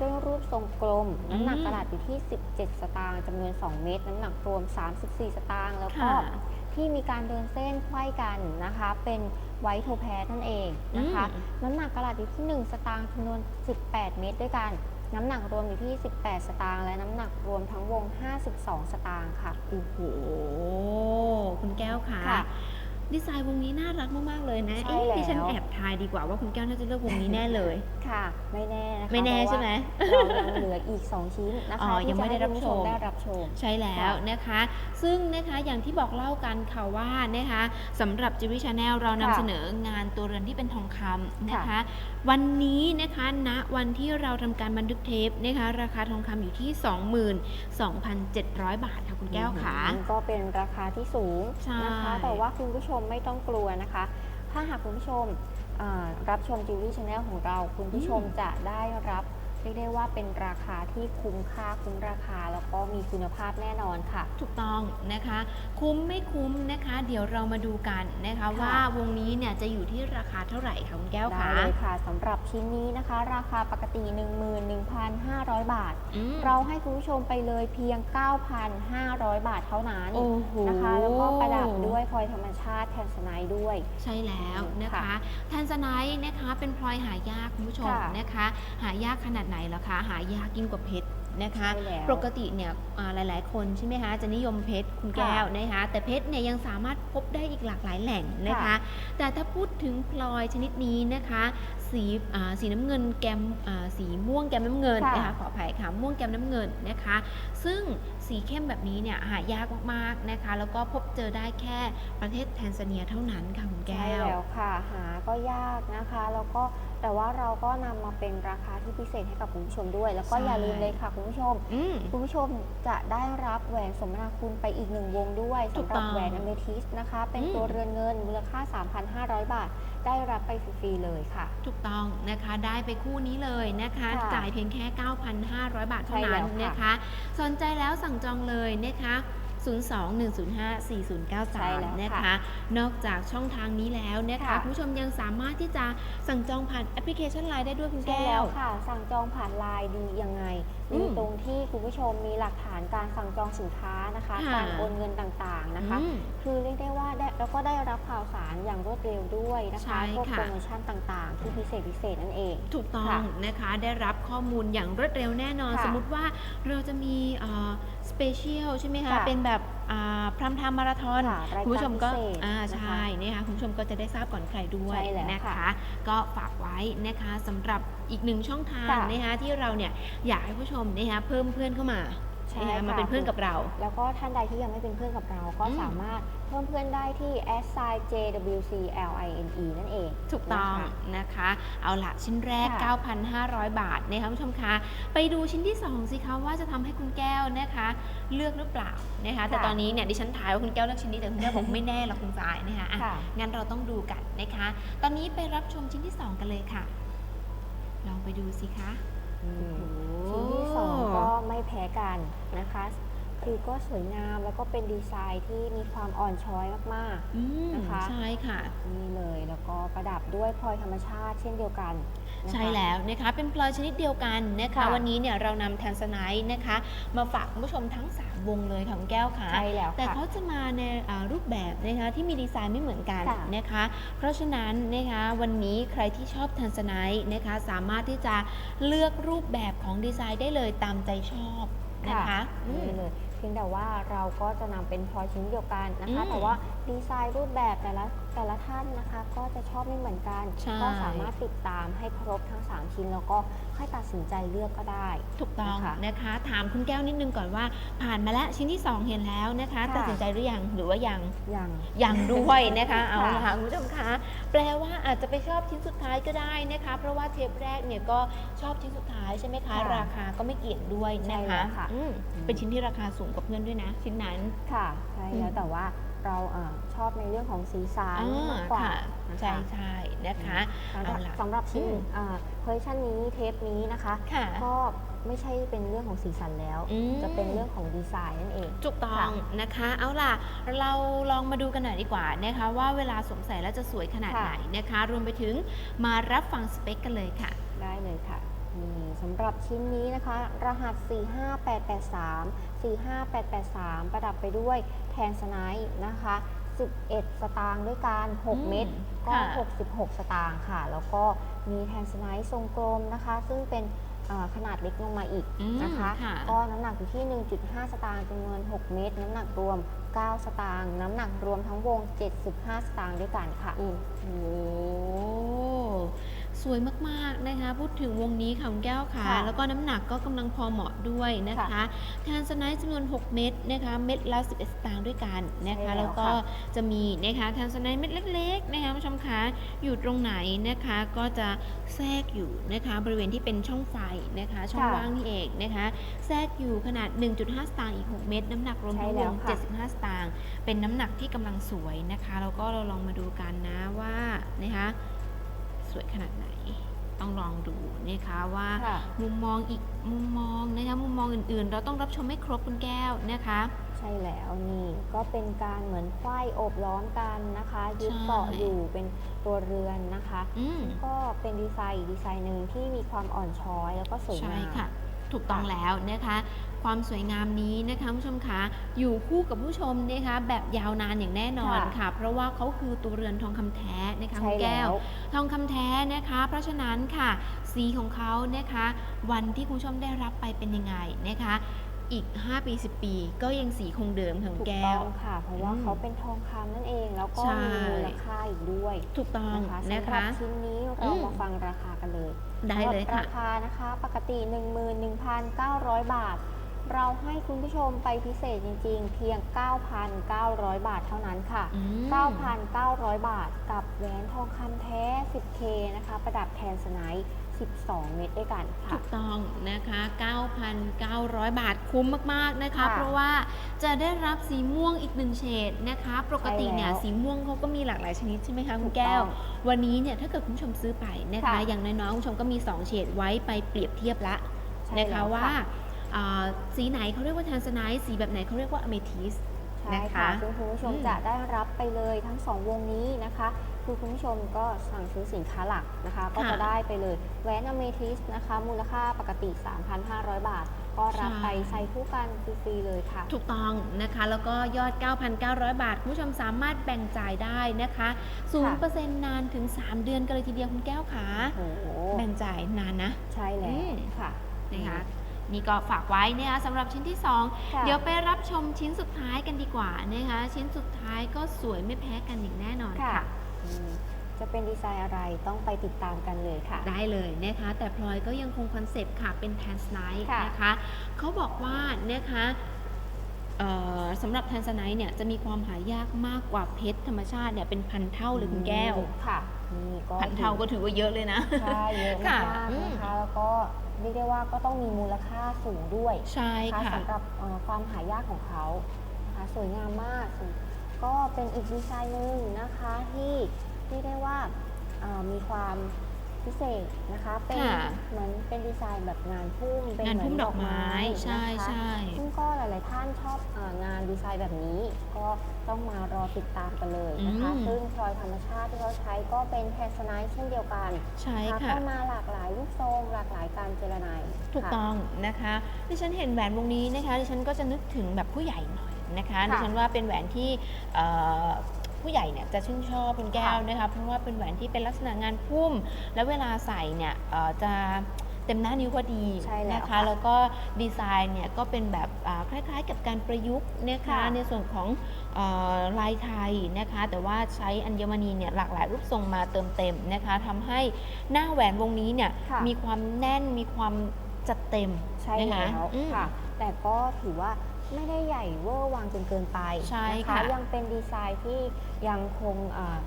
[SPEAKER 1] ด้วยรูปทรงกลม
[SPEAKER 2] อืม
[SPEAKER 1] น้ำหนักกระดาษอยู่ที่ 17 สตางค์จำนวน 2 เม็ดน้ำหนักรวม 34 สตางค์แล้วก็
[SPEAKER 2] ค่ะ
[SPEAKER 1] ที่มีการเดินเส้นไขว้กันนะคะ เป็นไวท์โทแพสนั่นเองนะคะ
[SPEAKER 2] อืม
[SPEAKER 1] น้ำหนักกระดาษอยู่ที่ 1 สตางค์จำนวน 18 เม็ดด้วยกัน น้ำหนักรวมอยู่ที่ 18 สตางค์และน้ำหนักรวมทั้งวง 52 สตางค์ค่ะ
[SPEAKER 2] โอ้โหคุณแก้วค่ะ
[SPEAKER 1] ค่ะ
[SPEAKER 2] ดีไซน์วงนี้น่ารักมาก ๆ เลยนะ
[SPEAKER 1] ใช่
[SPEAKER 2] เอ๊ะ
[SPEAKER 1] แล้ว
[SPEAKER 2] ดิฉันแอบทายดีกว่าว่าคุณแก้วน่าจะเลือกวงนี้แน่เลย
[SPEAKER 1] ค่ะ ไม่แน่นะคะ
[SPEAKER 2] ไม่แน่
[SPEAKER 1] เพราะว่า
[SPEAKER 2] ใช่ไหม
[SPEAKER 1] เรายังเหลืออีก 2 ชิ้นนะ
[SPEAKER 2] อ๋
[SPEAKER 1] คะ
[SPEAKER 2] อยังไม่ได้รับ
[SPEAKER 1] ที่
[SPEAKER 2] ช
[SPEAKER 1] จะ
[SPEAKER 2] ม
[SPEAKER 1] ให้คุณผู้ชม ได้รับชม
[SPEAKER 2] ใช่แล้วนะคะ ซึ่งนะคะอย่างที่บอกเล่ากันค่ะว่านะคะสำหรับจิวิชาแนลเรานำ
[SPEAKER 1] ค่ะ
[SPEAKER 2] เสนองานตัวเรือนที่เป็นทองคำนะคะ
[SPEAKER 1] ค่ะ
[SPEAKER 2] วันนี้นะคะณวันที่เราทำการบันทึกเทปนะคะ ราคาทองคำอยู่ที่ 22,700 บาทค่ะคุณแก้วค่ะ
[SPEAKER 1] อืมก็เป็นราคาที่สูง
[SPEAKER 2] ใช่
[SPEAKER 1] นะคะ แต่ว่าคุณผู้ชมไม่ต้องกลัวนะคะ ถ้าหากคุณผู้ชมอ่ารับชมจิวเวลรี่ชาแนลของเรา คุณผู้ชม
[SPEAKER 2] อืม
[SPEAKER 1] จะได้รับ เรียกได้ว่าเป็นราคาที่คุ้มค่าคุ้มราคาแล้วก็มีคุณภาพแน่นอนค่ะ
[SPEAKER 2] ถูกต้องนะคะ คุ้มไม่คุ้มนะคะ เดี๋ยวเรามาดูกันนะคะ
[SPEAKER 1] ค่ะ
[SPEAKER 2] ว่าวงนี้เนี่ยจะอยู่ที่ราคาเท่าไหร่คะคุณแก้ว
[SPEAKER 1] ได้
[SPEAKER 2] คะ
[SPEAKER 1] เลยค่ะสำหรับชิ้นนี้นะคะ ราคาปกติ 11,500 บาท
[SPEAKER 2] อืม
[SPEAKER 1] เราให้คุณผู้ชมไปเลยเพียง 9,500 บาทเท่านั้น
[SPEAKER 2] โอ้โห
[SPEAKER 1] นะคะแล้วก็ประดับด้วยพลอยธรรมชาติแทนสไนด์ด้วย
[SPEAKER 2] ใช่แล้วนะคะ
[SPEAKER 1] ค่ะ
[SPEAKER 2] แทนสไนท์นะคะเป็นพลอยหายากคุณผู้ชม
[SPEAKER 1] ค่ะ
[SPEAKER 2] นะคะ หายากขนาดไหนล่ะคะหายากยิ่งกว่าเพชรนะคะ
[SPEAKER 1] ใช่แล้ว
[SPEAKER 2] ปกติเนี่ยอ่าหลาย ๆ คนใช่ไหมคะจะนิยมเพชรคุณแก้วนะคะแต่เพชรเนี่ยยังสามารถพบได้อีกหลากหลายแหล่งนะคะ
[SPEAKER 1] ค่ะ
[SPEAKER 2] แต่ถ้าพูดถึงพลอยชนิดนี้นะคะ สีอ่าสีน้ำเงินแกมอ่าสีม่วงแกมน้ำเงิน
[SPEAKER 1] ค่ะ
[SPEAKER 2] นะคะขออภัยค่ะม่วงแกมน้ำเงินนะคะ ซึ่งสีเข้มแบบนี้เนี่ยหายากมากๆนะคะ แล้วก็พบเจอได้แค่ประเทศแทนซาเนียเท่านั้นค่ะคุณแก้
[SPEAKER 1] ใช่
[SPEAKER 2] ว
[SPEAKER 1] แล้วค่ะหาก็ยากนะคะแล้วก็แต่ว่าเราก็นำมาเป็นราคาที่พิเศษให้กับคุณผู้ชมด้วย แล้วก็
[SPEAKER 2] ใช่
[SPEAKER 1] อย่าลืมเลยค่ะคุณผู้ชม
[SPEAKER 2] อืม
[SPEAKER 1] คุณผู้ชมจะได้รับแหวนสมนาคุณไปอีกหนึ่งวงด้วย
[SPEAKER 2] ถู
[SPEAKER 1] สำ
[SPEAKER 2] ก
[SPEAKER 1] ห
[SPEAKER 2] ต้
[SPEAKER 1] รั
[SPEAKER 2] อบง
[SPEAKER 1] แหวนอเมทิสนะคะ เป็น
[SPEAKER 2] อืม
[SPEAKER 1] ตัวเรือนเงินมูลค่า 3,500 บาท ได้รับไปฟรีๆเลยค่ะ
[SPEAKER 2] ถูกต้องนะคะได้ไปคู่นี้เลยนะคะ
[SPEAKER 1] ค่ะ
[SPEAKER 2] จ่ายเพียงแค่ 9,500 บาทเท่านั้น
[SPEAKER 1] ใช่แล้วค่ะ
[SPEAKER 2] นะคะ สนใจแล้วสั่งจองเลยนะคะ
[SPEAKER 1] ใช่แล้ว
[SPEAKER 2] 02-105-4093 นะคะ
[SPEAKER 1] ค่ะ
[SPEAKER 2] นอกจากช่องทางนี้แล้วนะคะ
[SPEAKER 1] ค่ะ
[SPEAKER 2] คุณผู้ชมยังสามารถที่จะสั่งจองผ่านแอปพลิเคชันไลน์ได้ด้วยคุณ
[SPEAKER 1] ใช่
[SPEAKER 2] แก้
[SPEAKER 1] แล้วว ค่ะ สั่งจองผ่านไลน์ดียังไง
[SPEAKER 2] อื
[SPEAKER 1] ดี
[SPEAKER 2] ม
[SPEAKER 1] ตรงที่คุณผู้ชมมีหลักฐานการสั่งจองสินค้านะคะ
[SPEAKER 2] ค่ะ
[SPEAKER 1] การโอนเงินต่างๆนะคะ
[SPEAKER 2] อืม
[SPEAKER 1] คือเรียกได้ว่าได้แล้วก็ได้รับข่าวสารอย่างรวดเร็วด้วยนะ
[SPEAKER 2] ใช่
[SPEAKER 1] คะพวก
[SPEAKER 2] ค่ะ
[SPEAKER 1] โปรโมชั่นต่างๆ ที่พิเศษพิเศษนั่นเอง
[SPEAKER 2] ถูกต้อง
[SPEAKER 1] ค่ะ
[SPEAKER 2] นะคะได้รับข้อมูลอย่างรวดเร็วแน่นอน
[SPEAKER 1] ค่ะ
[SPEAKER 2] สมมุติว่าเราจะมีสเปเชียลใช่ไหมคะ
[SPEAKER 1] ค่ะ
[SPEAKER 2] เป็นแบบ พรัมทามมาราธอน
[SPEAKER 1] ค่ะราย
[SPEAKER 2] คุณ
[SPEAKER 1] การ
[SPEAKER 2] ผู้ชมก็
[SPEAKER 1] พิเศษ
[SPEAKER 2] อ่า
[SPEAKER 1] นะคะ
[SPEAKER 2] ใช่นะคะคุณผู้ชมก็จะได้ทราบก่อนใครด้วย
[SPEAKER 1] ใช่แล้ว
[SPEAKER 2] นะคะ
[SPEAKER 1] ค่ะ
[SPEAKER 2] ก็ฝากไว้นะคะสำหรับอีกหนึ่งช่องทาง
[SPEAKER 1] ค่ะ
[SPEAKER 2] นะคะที่เราเนี่ยอยากให้ผู้ชมนะคะเพิ่มเพื่อนเข้ามา
[SPEAKER 1] ใช่
[SPEAKER 2] นะคะมา
[SPEAKER 1] ค่ะ
[SPEAKER 2] เป็นเพื่อนกับเรา
[SPEAKER 1] แล้วก็ท่านใดที่ยังไม่เป็นเพื่อนกับเราก็
[SPEAKER 2] อืม
[SPEAKER 1] สามารถ เพิ่มเพื่อนได้ที่ s i jwcline นั่นเอง
[SPEAKER 2] ถูกต้อง
[SPEAKER 1] นะคะ
[SPEAKER 2] นะคะเอาละชิ้นแรก
[SPEAKER 1] ค่ะ
[SPEAKER 2] 9,500 บาทนะคะคุณผู้ชมคะ ไปดูชิ้นที่ 2 สิคะว่าจะทำให้คุณแก้วนะคะ เลือกหรือเปล่านะคะ แต่
[SPEAKER 1] ค่ะ
[SPEAKER 2] ตอนนี้เนี่ยดิฉันทายว่าคุณแก้วเลือกชิ้นนี้แต่คุณแก้วบอกไม่แน่หรอกคุณจายนะคะอะ
[SPEAKER 1] ค่ะ
[SPEAKER 2] งั้นเราต้องดูกันนะคะ ตอนนี้ไปรับชมชิ้นที่ 2 กันเลยค่ะ ลองไปดูสิคะ
[SPEAKER 1] อืม
[SPEAKER 2] โอ้
[SPEAKER 1] ชิ้นที่สองก็ไม่แพ้กันนะคะ คือก็สวยงามแล้วก็เป็นดีไซน์ที่มีความอ่อนช้อยมาก
[SPEAKER 2] อืม
[SPEAKER 1] นะคะ
[SPEAKER 2] ใช่ค่ะ
[SPEAKER 1] ๆ นี่เลยแล้วก็ประดับด้วยพลอยธรรมชาติเช่นเดียวกันนะคะ
[SPEAKER 2] ใช่แล้วนะคะเป็นพลอยชนิดเดียวกันนะคะ
[SPEAKER 1] ค่ะ
[SPEAKER 2] วันนี้เนี่ยเรานำแทนสไนท์นะคะ มาฝากคุณผู้ชมทั้ง 3 วงเลยค่ะคุณแก้วค่ะ
[SPEAKER 1] ใช่แล้ว
[SPEAKER 2] แต่
[SPEAKER 1] ค่ะ
[SPEAKER 2] เขาจะมาในอ่ารูปแบบนะคะที่มีดีไซน์ไม่เหมือนกัน
[SPEAKER 1] ค่ะ
[SPEAKER 2] นะคะ เพราะฉะนั้นนะคะวันนี้ใครที่ชอบทันสไนท์นะคะสามารถที่จะเลือกรูปแบบของดีไซน์ได้เลยตามใจชอบนะคะอืม
[SPEAKER 1] นี่เลย เพียงแต่ว่าเราก็จะนำเป็นพลอยชิ้นเดียวกันนะคะ
[SPEAKER 2] อืม
[SPEAKER 1] แต่ว่า ดีไซน์รูปแบบแต่ละแต่ละท่านนะคะ ก็จะชอบไม่เหมือนกัน
[SPEAKER 2] ใช่
[SPEAKER 1] ก็สามารถติดตามให้ครบทั้ง 3 ชิ้น แล้วก็ค่อยตัดสินใจเลือกก็ได้
[SPEAKER 2] ถูกต้อง
[SPEAKER 1] นะคะ
[SPEAKER 2] นะคะ ถามคุณแก้วนิดนึงก่อนว่า ผ่านมาแล้วชิ้นที่ 2 เห็นแล้วนะคะ
[SPEAKER 1] ค่ะ
[SPEAKER 2] ตัดสินใจหรือยังหรือว่ายัง
[SPEAKER 1] อย่าง
[SPEAKER 2] ยังด้วยนะคะเอา
[SPEAKER 1] ค่ะ
[SPEAKER 2] ละค่ะคุณผู้ชมคะแปลว่าอาจจะไปชอบชิ้นสุดท้ายก็ได้นะคะ เพราะว่าเทปแรกเนี่ยก็ชอบชิ้นสุดท้ายใช่ไหมคะราคาก็ไม่เกี่ยงด้วยนะ
[SPEAKER 1] ใช่
[SPEAKER 2] คะ
[SPEAKER 1] แล้วค่ะ
[SPEAKER 2] อืมเป็นชิ้นที่ราคาสูงกว่าเพื่อนด้วยนะ ชิ้นนั้น
[SPEAKER 1] ค่ะใช่
[SPEAKER 2] อื
[SPEAKER 1] แล้ว
[SPEAKER 2] ม
[SPEAKER 1] แต่ว่า เราเอ่อชอบในเรื่องของสีสัน
[SPEAKER 2] อ่ามา
[SPEAKER 1] กกว่า
[SPEAKER 2] ค่ะ
[SPEAKER 1] นะคะ
[SPEAKER 2] ใช่ใช่นะคะ
[SPEAKER 1] สำห
[SPEAKER 2] เอา
[SPEAKER 1] รับ
[SPEAKER 2] ละ
[SPEAKER 1] สำหรับชิ้น
[SPEAKER 2] อืม
[SPEAKER 1] อ่าเวอร์ชันนี้เทปนี้นะคะ
[SPEAKER 2] ค่ะ
[SPEAKER 1] ก็ไม่ใช่เป็นเรื่องของสีสันแล้ว
[SPEAKER 2] อืม
[SPEAKER 1] จะเป็นเรื่องของดีไซน์นั่นเอง
[SPEAKER 2] ถูกต้อง
[SPEAKER 1] ค่ะ
[SPEAKER 2] นะคะ เอาล่ะเราลองมาดูกันหน่อยดีกว่านะคะ ว่าเวลาสวมใส่แล้วจะสวยขนาด
[SPEAKER 1] ค่ะ
[SPEAKER 2] ไหนนะคะ รวมไปถึงมารับฟังสเปคกันเลยค่ะ
[SPEAKER 1] ได้เลยค่ะ นี่สำหรับชิ้นนี้นะคะ รหัส 45883 45883 ประดับไปด้วยแทนสไนท์นะคะ 11 สตางค์ด้วยกัน
[SPEAKER 2] อืม
[SPEAKER 1] 6เม็ดก็
[SPEAKER 2] ค่ะ
[SPEAKER 1] 66 สตางค์ค่ะ แล้วก็มีแทนสไนท์ทรงกลมนะคะ ซึ่งเป็นเอ่อขนาดเล็กลงมาอีก
[SPEAKER 2] อืม
[SPEAKER 1] นะคะ
[SPEAKER 2] ค่ะ
[SPEAKER 1] ก็น้ำหนักอยู่ที่ 1.5 สตางค์จำนวน 6 เม็ดน้ำหนักรวม 9 สตางค์น้ำหนักรวมทั้งวง 75 สตางค์ด้วยกันค่ะ
[SPEAKER 2] โอ้โห สวยมากๆนะคะ พูดถึงวงนี้ค่ะคุณแก้วค่ะ
[SPEAKER 1] ค่ะ
[SPEAKER 2] แล้วก็น้ำหนักก็กำลังพอเหมาะด้วยนะคะ
[SPEAKER 1] ค่ะ
[SPEAKER 2] แทนสไนท์จำนวน 6 เม็ดนะคะเม็ดละ11สตางค์ด้วยกันนะคะ
[SPEAKER 1] ใช่แล้ว
[SPEAKER 2] แล้วก็
[SPEAKER 1] ค่ะ
[SPEAKER 2] จะมีนะคะแทนสไนท์เม็ดเล็กๆนะคะคุณผู้ชมคะอยู่ตรงไหนนะคะก็จะแทรกอยู่นะคะบริเวณที่เป็นช่องไฟนะคะช่อง
[SPEAKER 1] ค่ะ
[SPEAKER 2] ว่างนี่เองนะคะแทรกอยู่ขนาด 1.5 สตางค์อีก 6 เม็ดน้ำหนักรวมทั้ง
[SPEAKER 1] ใช่
[SPEAKER 2] ว
[SPEAKER 1] แล้
[SPEAKER 2] ง
[SPEAKER 1] วค่ะ
[SPEAKER 2] 75 สตางค์เป็นน้ำหนักที่กำลังสวยนะคะแล้วก็เราลองมาดูกันนะว่านะคะส วยขนาดไหน ต้องลองดูนะคะว่า
[SPEAKER 1] ค่ะ
[SPEAKER 2] มุมมองอีกมุมมองนะคะมุมมองอื่นๆ เราต้องรับชมให้ครบคุณแก้วนะคะ
[SPEAKER 1] ใช่แล้วนี่ก็เป็นการเหมือนไขว้โอบล้อมกันนะคะยึด
[SPEAKER 2] ใช่
[SPEAKER 1] เกาะอยู่เป็นตัวเรือนนะคะ
[SPEAKER 2] อืม
[SPEAKER 1] ก็เป็นดีไซน์อีกดีไซน์หนึ่งที่มีความอ่อนช้อยแล้วก็สวย
[SPEAKER 2] ใช่
[SPEAKER 1] งาม
[SPEAKER 2] ค่ะถูกต้องแล้วนะคะ ความสวยงามนี้นะคะผู้ชมคะอยู่คู่กับผู้ชมนะคะแบบยาวนานอย่างแน่นอน
[SPEAKER 1] ค่ะ
[SPEAKER 2] ค่ะเพราะว่าเขาคือตัวเรือนทองคำแท้นะคะ
[SPEAKER 1] ใช่
[SPEAKER 2] คุณแก้
[SPEAKER 1] แล้วว
[SPEAKER 2] ทองคำแท้นะคะ เพราะฉะนั้นค่ะ สีของเขานะคะ วันที่คุณผู้ชมได้รับไปเป็นยังไงนะคะอีก 5 ปี 10 ปี ก็ยังสีคงเดิมค่ะคุณ
[SPEAKER 1] ถูก
[SPEAKER 2] แก้
[SPEAKER 1] ต้
[SPEAKER 2] ว
[SPEAKER 1] องค่ะ เพราะว่า
[SPEAKER 2] อืม
[SPEAKER 1] เขาเป็นทองคำนั่นเอง แล้วก็
[SPEAKER 2] ใช่
[SPEAKER 1] มีมูลค่าอีกด้วย
[SPEAKER 2] ถูกต้อง
[SPEAKER 1] นะคะ
[SPEAKER 2] นะ
[SPEAKER 1] สำหรับ
[SPEAKER 2] คะ
[SPEAKER 1] ชิ้นนี้เรา
[SPEAKER 2] อืม
[SPEAKER 1] มาฟังราคากันเลย
[SPEAKER 2] ได้เลย
[SPEAKER 1] สำหรับ
[SPEAKER 2] ค่ะ
[SPEAKER 1] ราคานะคะ ปกติ 11,900 บาท เราให้คุณผู้ชมไปพิเศษจริง ๆ เพียง 9,900 บาทเท่านั้นค่ะ
[SPEAKER 2] อืม
[SPEAKER 1] 9,900 บาทกับแหวนทองคำแท้ 10K นะคะ ประดับแทนสไนท์12 เม็ดด้วยกันค่ะ
[SPEAKER 2] ถูกต้องนะคะ 9,900 บาทคุ้มมากๆนะคะ
[SPEAKER 1] ค่ะ
[SPEAKER 2] เพราะว่าจะได้รับสีม่วงอีกหนึ่งเฉดนะคะ ปกติเนี่ย
[SPEAKER 1] ใช่แล้ว
[SPEAKER 2] สีม่วงเขาก็มีหลากหลายชนิดใช่ไหมคะคุณ
[SPEAKER 1] ถูกต้อง
[SPEAKER 2] แก้ววันนี้เนี่ยถ้าเกิดคุณผู้ชมซื้อไปนะคะ
[SPEAKER 1] ค่ะ
[SPEAKER 2] อย่างน้อยๆคุณผู้ชมก็มี 2 เฉดไว้ไปเปรียบเทียบละ
[SPEAKER 1] ใช่
[SPEAKER 2] นะคะ
[SPEAKER 1] แล้ว
[SPEAKER 2] ว่าอ่า สีไหนเขาเรียกว่าแทนสไนท์สีแบบไหนเขาเรียกว่าอเมทิส
[SPEAKER 1] ใช่
[SPEAKER 2] นะคะ
[SPEAKER 1] ค่ะ ซึ่งคุณผู้ชม
[SPEAKER 2] อืม
[SPEAKER 1] จะได้รับไปเลยทั้ง 2 วงนี้นะคะ คือคุณผู้ชมก็สั่งซื้อสินค้าหลักนะคะ ก็จะได้ไปเลยแหวนอเมทิสนะคะ มูลค่าปกติ 3,500 บาท ก็รับไปใส่คู่กันฟรีๆเลยค่ะ
[SPEAKER 2] ถูกต้องนะคะ แล้วก็ยอด 9,900 บาท คุณผู้ชมสามารถแบ่งจ่ายได้นะคะ0%นานถึง 3 เดือนกันเลยทีเดียวคุณแก้วขา
[SPEAKER 1] โอ้โห
[SPEAKER 2] แบ่งจ่ายนานนะ
[SPEAKER 1] ใช่แล้
[SPEAKER 2] อื
[SPEAKER 1] ว
[SPEAKER 2] ม
[SPEAKER 1] ค่ะ
[SPEAKER 2] นะคะ นี่ก็ฝากไว้นะคะสำหรับชิ้นที่
[SPEAKER 1] ค่ะ
[SPEAKER 2] 2เดี๋ยวไปรับชมชิ้นสุดท้ายกันดีกว่านะคะชิ้นสุดท้ายก็สวยไม่แพ้กันอย่างแน่นอน
[SPEAKER 1] ค่ะ
[SPEAKER 2] ค่ะ
[SPEAKER 1] อืมจะเป็นดีไซน์อะไรต้องไปติดตามกันเลยค่ะ
[SPEAKER 2] ได้เลยนะคะ แต่พลอยก็ยังคงคอนเซปต์ค่ะเป็นแทนสไนท์
[SPEAKER 1] ค่ะ
[SPEAKER 2] นะคะเขาบอกว่านะคะเอ่อ สำหรับแทนสไนท์เนี่ยจะมีความหายากมากกว่าเพชรธรรมชาติเนี่ยเป็นพันเท่าเลยคุณแก้ว
[SPEAKER 1] ค่ะนี่ก็
[SPEAKER 2] พันเท่าก็ถือว่าเยอะเลยนะ
[SPEAKER 1] ใช่เยอะ
[SPEAKER 2] ค่ะ
[SPEAKER 1] มาก
[SPEAKER 2] อื
[SPEAKER 1] ๆ
[SPEAKER 2] ม
[SPEAKER 1] นะคะแล้วก็เรียกได้ว่าก็ต้องมีมูลค่าสูงด้วย
[SPEAKER 2] ใช่
[SPEAKER 1] นะคะ
[SPEAKER 2] ค่ะ
[SPEAKER 1] สำหรับเอ่อความหายากของเขานะคะสวยงามมาก ก็เป็นอีกดีไซน์หนึ่งนะคะที่เรียกได้ว่าเอ่อมีความ พิเศษนะคะเป็น
[SPEAKER 2] ค่ะ
[SPEAKER 1] เหมือนเป็นดีไซน์แบบงานพุ่มเป็น
[SPEAKER 2] งาน
[SPEAKER 1] เหมื
[SPEAKER 2] พุ่
[SPEAKER 1] อ
[SPEAKER 2] ม
[SPEAKER 1] น
[SPEAKER 2] ดอกไม้ใช่
[SPEAKER 1] นะคะ
[SPEAKER 2] ใช่
[SPEAKER 1] ซึ่งก็หลาย ๆ ท่านชอบเอองานดีไซน์แบบนี้ ก็ต้องมารอติดตามกันเลยนะคะ
[SPEAKER 2] อืม
[SPEAKER 1] ซึ่งพลอยธรรมชาติที่เขาใช้ก็เป็นแทสไนท์เช่นเดียวกัน
[SPEAKER 2] ใช่
[SPEAKER 1] นะคะ
[SPEAKER 2] ค่ะ
[SPEAKER 1] ก็มาหลากหลายรูปทรงหลากหลายการเจรไนาย
[SPEAKER 2] ถูก
[SPEAKER 1] ค่ะ
[SPEAKER 2] ต้องนะคะดิฉันเห็นแหวนวงนี้นะคะดิฉันก็จะนึกถึงแบบผู้ใหญ่หน่อยนะคะ
[SPEAKER 1] ค่ะ
[SPEAKER 2] ดิฉันว่าเป็นแหวนที่เอ่อ ผู้ใหญ่เนี่ยจะชื่นชอบคุณแก้ว
[SPEAKER 1] ค่ะ
[SPEAKER 2] นะคะเพราะว่าเป็นแหวนที่เป็นลักษณะงานพุ่ม แล้วเวลาใส่เนี่ยเอ่อจะเต็มหน้านิ้วพอดี
[SPEAKER 1] ใช่แล้ว
[SPEAKER 2] นะคะ
[SPEAKER 1] ค่ะ
[SPEAKER 2] แล้วก็ดีไซน์เนี่ยก็เป็นแบบอ่าคล้ายๆ กับการประยุกต์นะคะ
[SPEAKER 1] ค่ะ
[SPEAKER 2] ในส่วนของเออลายไทยนะคะแต่ว่าใช้อัญมณีเนี่ยหลากหลายรูปทรงมาเติมเต็มนะคะทำให้หน้าแหวนวงนี้เนี่ย
[SPEAKER 1] ค่ะ
[SPEAKER 2] มีความแน่นมีความจัดเต็ม
[SPEAKER 1] ใช่
[SPEAKER 2] นะคะ
[SPEAKER 1] แล้ว
[SPEAKER 2] อืม
[SPEAKER 1] ค่ะแต่ก็ถือว่า ไม่ได้ใหญ่เวอร์วังจนเกินไป
[SPEAKER 2] ใช่
[SPEAKER 1] นะคะ
[SPEAKER 2] ค่ะ
[SPEAKER 1] ยังเป็นดีไซน์ที่ยังคงอ่า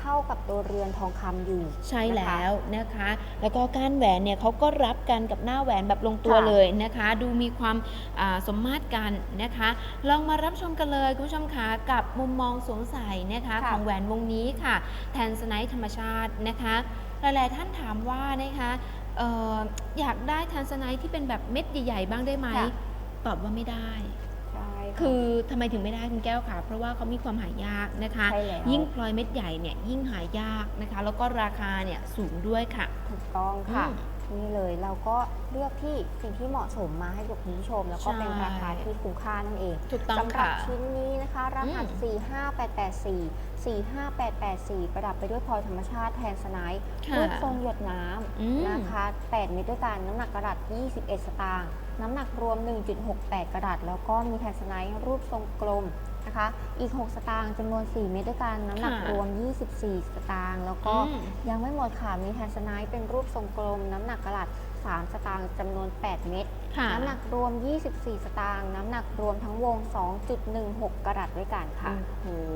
[SPEAKER 1] เข้ากับตัวเรือนทองคำอยู่
[SPEAKER 2] ใช่
[SPEAKER 1] นะคะ
[SPEAKER 2] แล้วนะคะ แล้วก็ก้านแหวนเนี่ยเขาก็รับกันกับหน้าแหวนแบบลงตัว
[SPEAKER 1] ค่ะ
[SPEAKER 2] เลยนะคะ ดูมีความอ่าสมมาตรกันนะคะ ลองมารับชมกันเลยคุณผู้ชมคะกับมุมมองสวมใส่นะคะ
[SPEAKER 1] ค่ะ
[SPEAKER 2] ของแหวนวงนี้ค่ะ แทนสไนท์ธรรมชาตินะคะ หลายๆท่านถามว่านะคะเอออยากได้แทนสไนท์ที่เป็นแบบเม็ดใหญ่ๆบ้างได้ไหม
[SPEAKER 1] ค่ะ
[SPEAKER 2] ตอบว่าไม่ได้
[SPEAKER 1] ใช่ะ
[SPEAKER 2] คือทำไมถึงไม่ได้คุณแก้วค่ะ เพราะว่าเขามีความหายากนะคะ
[SPEAKER 1] ใช่แล้ว
[SPEAKER 2] ยิ่งพลอยเม็ดใหญ่เนี่ยยิ่งหายากนะคะ แล้วก็ราคาเนี่ยสูงด้วยค่ะ
[SPEAKER 1] ถูกต้องค่ะ
[SPEAKER 2] อืม
[SPEAKER 1] นี่เลยเราก็เลือกที่สิ่งที่เหมาะสมมาให้กับคุณผู้ชม แล้วก็เป็น
[SPEAKER 2] ใช่
[SPEAKER 1] ราคาที่คุ้มค่านั่นเอง
[SPEAKER 2] ถูกต้อง
[SPEAKER 1] สำหรับ
[SPEAKER 2] ค่ะ
[SPEAKER 1] ชิ้นนี้นะคะ รหัส
[SPEAKER 2] อืม
[SPEAKER 1] 45884 45884 ประดับไปด้วยพลอยธรรมชาติแทนสไนท์
[SPEAKER 2] ค่ะ
[SPEAKER 1] รูปทรงหยดน้
[SPEAKER 2] อืมำ
[SPEAKER 1] นะคะ 8 เม็ดด้วยกันน้ำหนักกระดัษ21 สตางค์ น้ำหนักรวม 1.68 กระดัษแล้วก็มีแทนสไนท์รูปทรงกลมนะคะ อีก 6 สตางค์จำนวน 4 เม็ดด้วยกันน้ำหนัก
[SPEAKER 2] ค่ะ
[SPEAKER 1] รวม 24 สตางค์แล้วก็
[SPEAKER 2] อืม
[SPEAKER 1] ยังไม่หมดค่ะ มีแทนสไนท์เป็นรูปทรงกลม น้ำหนักกระดัษ 3 สตางค์จำนวน 8 เม็ด
[SPEAKER 2] ค่ะ
[SPEAKER 1] น้ำหนักรวม 24 สตางค์ น้ำหนักรวมทั้งวง 2.16 กรัตด้วยกันค่ะ
[SPEAKER 2] โอ้โห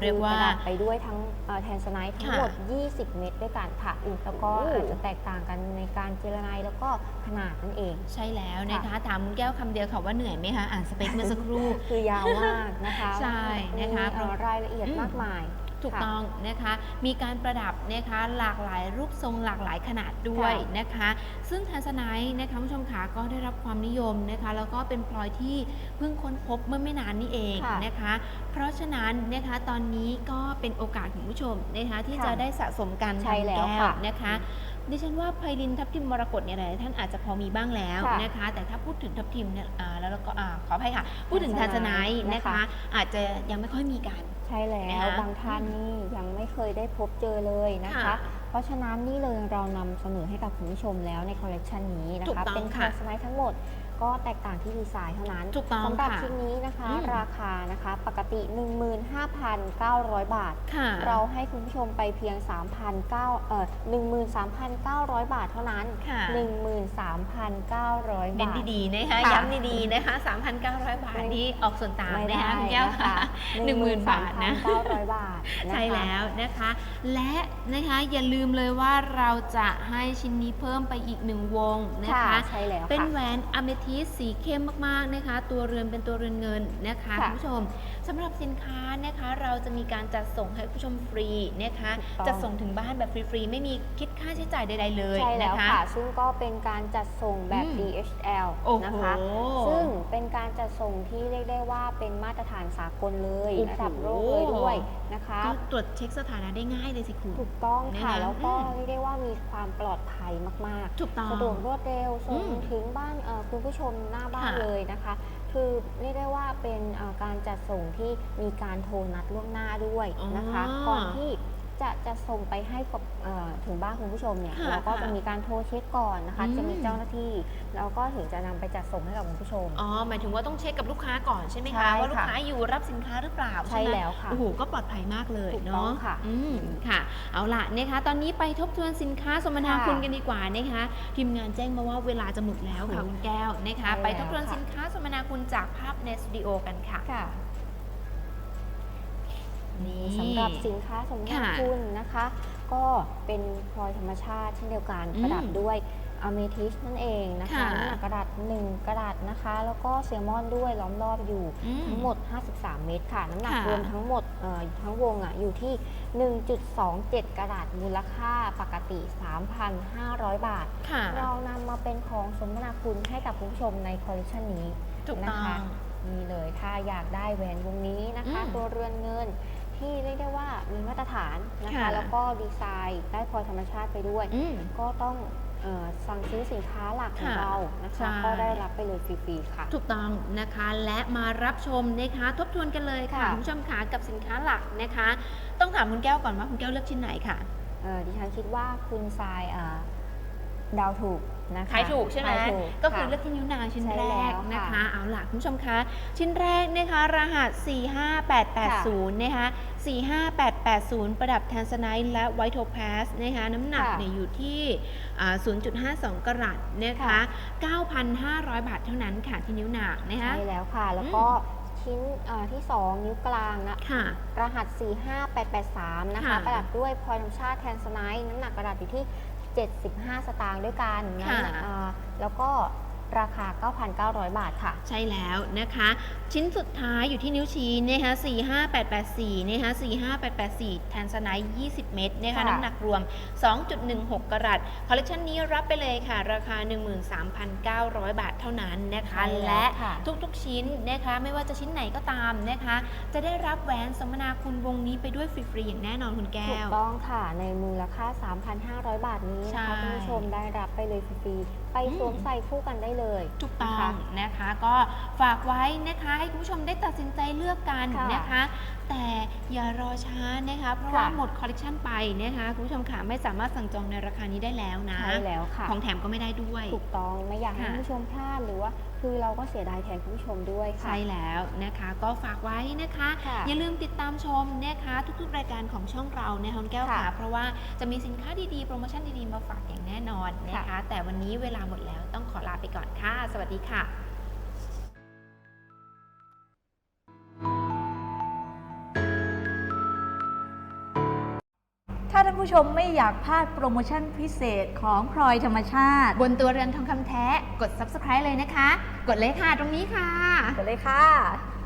[SPEAKER 2] เรียกว่า
[SPEAKER 1] คือประดับไปด้วยทั้งเอ่อแทนสไนท์ทั้ง
[SPEAKER 2] ค่ะ
[SPEAKER 1] หมด 20 เม็ดด้วยกันค่ะ แล้วก็
[SPEAKER 2] โอ้
[SPEAKER 1] อาจจะแตกต่างกันในการเจรไนายแล้วก็ขนาดนั่นเอง
[SPEAKER 2] ใช่แล้วนะคะ ถามคุณแก้วคำเดียวค่ะว่าเหนื่อยไหมคะ อ่านสเปคเมื่อสักครู่
[SPEAKER 1] คือยาวมากนะคะ
[SPEAKER 2] ใช่นะคะ
[SPEAKER 1] มีเอ่อรายละเอียด
[SPEAKER 2] อืม
[SPEAKER 1] มากมาย
[SPEAKER 2] ถูก
[SPEAKER 1] ค่ะ
[SPEAKER 2] ต้องนะคะมีการประดับนะคะหลากหลายรูปทรงหลากหลายขนาดด้วย
[SPEAKER 1] ค่ะ
[SPEAKER 2] นะคะ ซึ่งทันสไนท์นะคะคุณผู้ชมขาก็ได้รับความนิยมนะคะแล้วก็เป็นพลอยที่เพิ่งค้นพบเมื่อไม่นานนี้เอง
[SPEAKER 1] ค่ะ
[SPEAKER 2] นะคะ เพราะฉะนั้นนะคะตอนนี้ก็เป็นโอกาสของผู้ชมนะคะที่
[SPEAKER 1] ค่ะ
[SPEAKER 2] จะได้สะสมการ
[SPEAKER 1] ใช่
[SPEAKER 2] ทำ
[SPEAKER 1] แล้ว
[SPEAKER 2] แก้ว
[SPEAKER 1] ค่ะ
[SPEAKER 2] นะคะดิฉันว่าไพลินทับทิมมรกตเนี่ยหลายท่านอาจจะพอมีบ้างแล้ว
[SPEAKER 1] ค่ะ
[SPEAKER 2] นะคะ แต่ถ้าพูดถึงทับทิมเนี่ยอ่าแล้วเราก็อ่าขออภัยค่ะ พูดถึงทันสไนท์
[SPEAKER 1] ทันสไนท์
[SPEAKER 2] นะ
[SPEAKER 1] นะคะ
[SPEAKER 2] คะ อาจจะยังไม่ค่อยมีกัน
[SPEAKER 1] ใช่แล้
[SPEAKER 2] นะ
[SPEAKER 1] ว
[SPEAKER 2] คะ
[SPEAKER 1] บางท่านนี่ยังไม่เคยได้พบเจอเลยนะคะ
[SPEAKER 2] ค่ะ
[SPEAKER 1] เพราะฉะนั้นนี่เลยเรานำเสนอให้กับคุณผู้ชมแล้วในคอลเลกชันนี้นะ
[SPEAKER 2] ถูก
[SPEAKER 1] คะ
[SPEAKER 2] ต้อง
[SPEAKER 1] เป็น
[SPEAKER 2] ค่ะ
[SPEAKER 1] คาสไนทั้งหมด ก็แตกต่างที่ดีไซน์เท่านั้น
[SPEAKER 2] ถูกต้อง
[SPEAKER 1] สำหรับ
[SPEAKER 2] ค่ะ
[SPEAKER 1] ชิ้นนี้นะคะ
[SPEAKER 2] อืม
[SPEAKER 1] ราคานะคะ ปกติ 15,900 บาท
[SPEAKER 2] ค่ะ
[SPEAKER 1] เราให้คุณผู้ชมไปเพียง 3,900เอ่อ13,900 บาทเท่านั้น
[SPEAKER 2] ค่ะ
[SPEAKER 1] 13,900
[SPEAKER 2] เน้น
[SPEAKER 1] บาท
[SPEAKER 2] ดีๆนะคะ
[SPEAKER 1] ค่ะ
[SPEAKER 2] ย้ำดีๆนะคะ 3,900 บาท
[SPEAKER 1] ไม่
[SPEAKER 2] นี้ออกส่วนต่าง
[SPEAKER 1] ไม่
[SPEAKER 2] นะ
[SPEAKER 1] ได้
[SPEAKER 2] คะคุณแก้ว
[SPEAKER 1] นะ
[SPEAKER 2] ค่ะ
[SPEAKER 1] คะ
[SPEAKER 2] หนึ่งหมื่นบาทนะ
[SPEAKER 1] 13,900 บาทนะคะ
[SPEAKER 2] ใช่แล้วนะคะ และนะคะอย่าลืมเลยว่าเราจะให้ชิ้นนี้เพิ่มไปอีกหนึ่งวงนะ
[SPEAKER 1] ค่ะ
[SPEAKER 2] คะ
[SPEAKER 1] ใช่แล้ว
[SPEAKER 2] เป็น
[SPEAKER 1] ค่ะ
[SPEAKER 2] แหวนอะเมทิสสีเข้มมากๆนะคะ ตัวเรือนเป็นตัวเรือนเงินนะคะ
[SPEAKER 1] ค่ะ
[SPEAKER 2] คุณผู้ชมสำหรับสินค้านะคะเราจะมีการจัดส่งให้ผู้ชมฟรีนะคะ
[SPEAKER 1] ถูกต้อง
[SPEAKER 2] จะส่งถึงบ้านแบบฟรีๆ ไม่มีคิดค่าใช้จ่ายใดๆเลย
[SPEAKER 1] ใช่แล้
[SPEAKER 2] นะ
[SPEAKER 1] ว
[SPEAKER 2] คะ
[SPEAKER 1] ค่ะ ซึ่งก็เป็นการจัดส่งแบบ
[SPEAKER 2] อืม
[SPEAKER 1] DHL
[SPEAKER 2] โอ้โห
[SPEAKER 1] นะคะ ซึ่งเป็นการจัดส่งที่เรียกได้ว่าเป็นมาตรฐานสากลเลย
[SPEAKER 2] โอ้โห
[SPEAKER 1] ระดับโลกเลยด้วยนะคะ
[SPEAKER 2] ก็ตรวจเช็คสถานะได้ง่ายเลยสิคุณ
[SPEAKER 1] ถูกต้องค่ะ
[SPEAKER 2] นะคะ
[SPEAKER 1] แล้วก็
[SPEAKER 2] อืม
[SPEAKER 1] เรียกได้ว่ามีความปลอดภัยมาก
[SPEAKER 2] ถูกต้อง
[SPEAKER 1] ๆสะดวกรวดเร็วส่ง
[SPEAKER 2] อืม
[SPEAKER 1] ถึงบ้านเอ่อคุณผู้ชมหน้าบ้าน
[SPEAKER 2] ค่ะ
[SPEAKER 1] เลยนะคะ คือเรียกได้ว่าเป็นเอ่อการจัดส่งที่มีการโทรนัดล่วงหน้าด้วยนะคะ
[SPEAKER 2] อ๋อ
[SPEAKER 1] ก่อนที่ จะจะส่งไปให้กับเอ่อถึงบ้านคุณผู้ชมเนี่ย
[SPEAKER 2] ค่ะ
[SPEAKER 1] เราก็
[SPEAKER 2] ค่ะ
[SPEAKER 1] จะมีการโทรเช็คก่อนนะคะ
[SPEAKER 2] อืม
[SPEAKER 1] จะมีเจ้าหน้าที่ แล้วก็ถึงจะนำไปจัดส่งให้กับคุณผู้ชม
[SPEAKER 2] อ๋อหมายถึงว่าต้องเช็คกับลูกค้าก่อนใช่ไหม
[SPEAKER 1] ใช่
[SPEAKER 2] คะว่าลูก
[SPEAKER 1] ค่ะ
[SPEAKER 2] ค้าอยู่รับสินค้าหรือเปล่า
[SPEAKER 1] ใช่
[SPEAKER 2] ไหม
[SPEAKER 1] แล้วค่ะ
[SPEAKER 2] โอ้โหก็ปลอดภัยมากเลย
[SPEAKER 1] ถูกต้
[SPEAKER 2] เนาะ
[SPEAKER 1] องค่ะ
[SPEAKER 2] อืมค่ะ เอาล่ะนะคะ ตอนนี้ไปทบทวนสินค้าสมนา
[SPEAKER 1] ค่ะ
[SPEAKER 2] คุณกันดีกว่านะคะทีมงานแจ้งมาว่าเวลาจะหมดแล้วค่ะ
[SPEAKER 1] อืม
[SPEAKER 2] คุณแก้วนะคะ
[SPEAKER 1] ใช่
[SPEAKER 2] ไปทบทวน
[SPEAKER 1] แล้วค่ะ
[SPEAKER 2] สินค้าสมนาคุณจากภาพในสตูดิโอกันค่ะ
[SPEAKER 1] ค่ะ
[SPEAKER 2] นี่
[SPEAKER 1] สำหรับสินค้าสมนา
[SPEAKER 2] ค่ะ
[SPEAKER 1] คุณนะคะ ก็เป็นพลอยธรรมชาติเช่นเดียวกัน
[SPEAKER 2] อืม
[SPEAKER 1] ประดับด้วยอะเมทิสนั่นเองนะคะ
[SPEAKER 2] ค่ะ
[SPEAKER 1] น้ำหนักกระดาษ1กระดาษนะคะ แล้วก็เซลมอนด้วยล้อมรอบอยู่
[SPEAKER 2] อื
[SPEAKER 1] ทั้งหมด 53 เมตรค่ะ น้ำหนัก
[SPEAKER 2] ค่ะ
[SPEAKER 1] รวมทั้งหมดเอ่อทั้งวงอะอยู่ที่ 1.27 กระดาษมูลค่าปกติ 3,500 บาท
[SPEAKER 2] ค่ะ
[SPEAKER 1] เรานำมาเป็นของสมนาคุณให้กับคุณผู้ชมในคอลเลคชันนี้
[SPEAKER 2] ถูก
[SPEAKER 1] นะ
[SPEAKER 2] ต้อง
[SPEAKER 1] คะนี่เลยถ้าอยากได้แหวนวงนี้นะคะ
[SPEAKER 2] อืม
[SPEAKER 1] ตัวเรือนเงิน ที่เรียกได้ว่ามีมาตรฐานนะคะ
[SPEAKER 2] ค่ะ
[SPEAKER 1] แล้วก็ดีไซน์ได้พลอยธรรมชาติไปด้วย
[SPEAKER 2] อืม
[SPEAKER 1] ก็ต้องเออสั่งซื้อสินค้าหลักของ
[SPEAKER 2] ค่ะ
[SPEAKER 1] เรานะ
[SPEAKER 2] ใช่
[SPEAKER 1] คะก็ได้รับไปเลยฟรีๆค่ะ
[SPEAKER 2] ถูกต้องนะคะและมารับชมนะคะทบทวนกันเลยค่ะ
[SPEAKER 1] ค่ะ
[SPEAKER 2] คุณผู้ชมค่ะกับสินค้าหลักนะคะ ต้องถามคุณแก้วก่อนว่าคุณแก้วเลือกชิ้นไหนค่ะ
[SPEAKER 1] เอ่อดิฉันคิดว่าคุณทรายเอ่อเดาวถูกนะคะ
[SPEAKER 2] ขายถูกใช่ไหม
[SPEAKER 1] ทายถู
[SPEAKER 2] ก็คือ
[SPEAKER 1] ค่ะ
[SPEAKER 2] เลือกที่นิ้วนางชิ้น
[SPEAKER 1] ใช่
[SPEAKER 2] แร
[SPEAKER 1] แล้
[SPEAKER 2] ก
[SPEAKER 1] วค่ะ
[SPEAKER 2] นะคะเอาล่ะคุณผู้ชมคะ ชิ้นแรกนะคะ รหัส 45880 นะคะ 45880 ประดับแทนสไนท์และไวโทพาสนะคะน้ำหนัก
[SPEAKER 1] ค่ะ
[SPEAKER 2] เนี่ยอยู่ที่อ่า0.52 กรัตนะคะ
[SPEAKER 1] ค่ะ
[SPEAKER 2] 9,500 บาทเท่านั้นค่ะที่นิ้วนางนะคะ
[SPEAKER 1] ใช่แล้วค่ะ แล้วก็ชิ้นเอ่อที่ 2 นิ้วกลางนะ
[SPEAKER 2] ค่ะ
[SPEAKER 1] รหัส 45883 นะคะ
[SPEAKER 2] ค่ะ
[SPEAKER 1] ประดับด้วยพลอยธรรมชาติแทนสไนท์น้ำหนักกระดาษอยู่ที่ 75 สตางค์ด้วยกันนะ
[SPEAKER 2] ค่ะ
[SPEAKER 1] เอ่อแล้วก็ ราคา 9,900 บาทค่ะ
[SPEAKER 2] ใช่แล้วนะคะ ชิ้นสุดท้ายอยู่ที่นิ้วชี้นะคะ45884นะคะ45884 แทนสไนท์20 เม็ดนะคะ
[SPEAKER 1] ค่ะ
[SPEAKER 2] น้ำหนักรวม 2.16 กรัตคอลเลคชันนี้รับไปเลยค่ะ ราคา 13,900 บาทเท่านั้นนะคะ
[SPEAKER 1] ใช่
[SPEAKER 2] และ
[SPEAKER 1] วค่ะ
[SPEAKER 2] ทุกๆ ชิ้นนะคะไม่ว่าจะชิ้นไหนก็ตามนะคะ จะได้รับแหวนสมนาคุณวงนี้ไปด้วยฟรีๆอย่างแน่นอนคุณแก้
[SPEAKER 1] ถูก
[SPEAKER 2] ว
[SPEAKER 1] ต้องค่ะ ในมูลค่า 3,500 บาทนี้นะคะ
[SPEAKER 2] ใช่
[SPEAKER 1] คุณผู้ชมได้รับไปเลยฟรีๆ ไป
[SPEAKER 2] อืม
[SPEAKER 1] สวมใส่คู่กันได้เลย
[SPEAKER 2] ถูกต้อ
[SPEAKER 1] นะคะ
[SPEAKER 2] งนะคะก็ฝากไว้นะคะให้คุณผู้ชมได้ตัดสินใจเลือกกัน
[SPEAKER 1] ค่ะ
[SPEAKER 2] นะคะ แต่อย่ารอช้านะคะเพราะว่า
[SPEAKER 1] ค่ะ
[SPEAKER 2] หมดคอลเลกชันไปนะคะคุณผู้ชมค่ะไม่สามารถสั่งจองในราคานี้ได้แล้วนะ
[SPEAKER 1] ใช่แล้วค่ะ
[SPEAKER 2] ของแถมก็ไม่ได้ด้วย
[SPEAKER 1] ถูกต้องไม่อยากให้
[SPEAKER 2] ค่ะ
[SPEAKER 1] คุณผู้ชมพลาดหรือว่า คือเราก็เสียดายแทนคุณผู้ชมด้วยค่ะ
[SPEAKER 2] ใช่แล้วนะคะก็ฝากไว้นะคะ
[SPEAKER 1] ค่ะ
[SPEAKER 2] อย่าลืมติดตามชมนะคะ ทุกๆ รายการของช่องเราในฮอนแก้วค่ะ
[SPEAKER 1] ค่ะ
[SPEAKER 2] เพราะว่าจะมีสินค้าดีๆ โปรโมชั่นดีๆ มาฝากอย่างแน่นอนนะคะ
[SPEAKER 1] ค่ะ
[SPEAKER 2] แต่วันนี้เวลาหมดแล้วต้องขอลาไปก่อนค่ะ สวัสดีค่ะ
[SPEAKER 3] ผู้ชมไม่อยากพลาดโปรโมชั่นพิเศษของพลอยธรรมชาติ
[SPEAKER 2] บนตัวเรือนทองคำแท้ กด subscribe เลยนะคะ กดเลยค่ะตรงนี้ค่ะ
[SPEAKER 3] กันเลยค่ะ